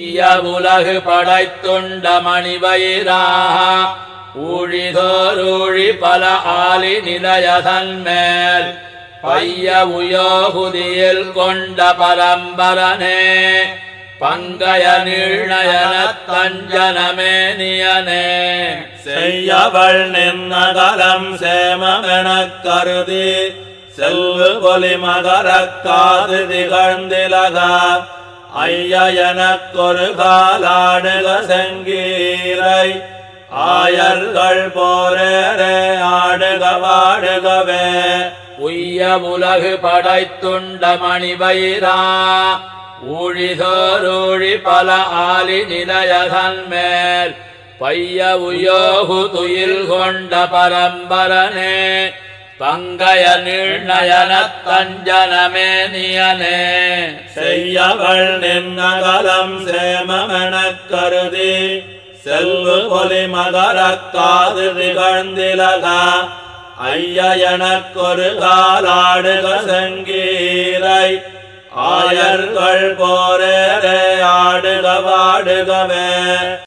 உய்ய உலகு படைத்துண்ட மணிவயிராக ஊழிதோரூழி பல ஆலி நிலையதன் மேல் பைய உயோகுதியில் கொண்ட பரம்பரனே பங்கய நிர்ணயன தஞ்சனமே நியனே. செய்யவள் நின்னகலம் சேமமெனக் கருதி செல்வு பொலி மகரக்காது திகழ்ந்திலக ஐய எனக்கொரு காலாடுக செங்கீரை. ஆயர்கள் போரே ஆடுக வாடுகவே. உய்ய உலகு படைத்துண்ட மணிவயிரா. ஊழிதோரூழி பல ஆலி நிலையதன் மேல் பைய உயோகு துயில் கொண்ட பரம்பரனே. பங்கய நீழ்நயன தஞ்சனமே நியனே. செய்யவள் நின்னகலம் சேமமெனக் கருதி செல்வு பொலி மகரக்காது திகழ்ந்திலக ஐய எனக்கொரு காலாடுக செங்கீரை. ஆயர்கள் போரே ஆடுக வாடுகவே.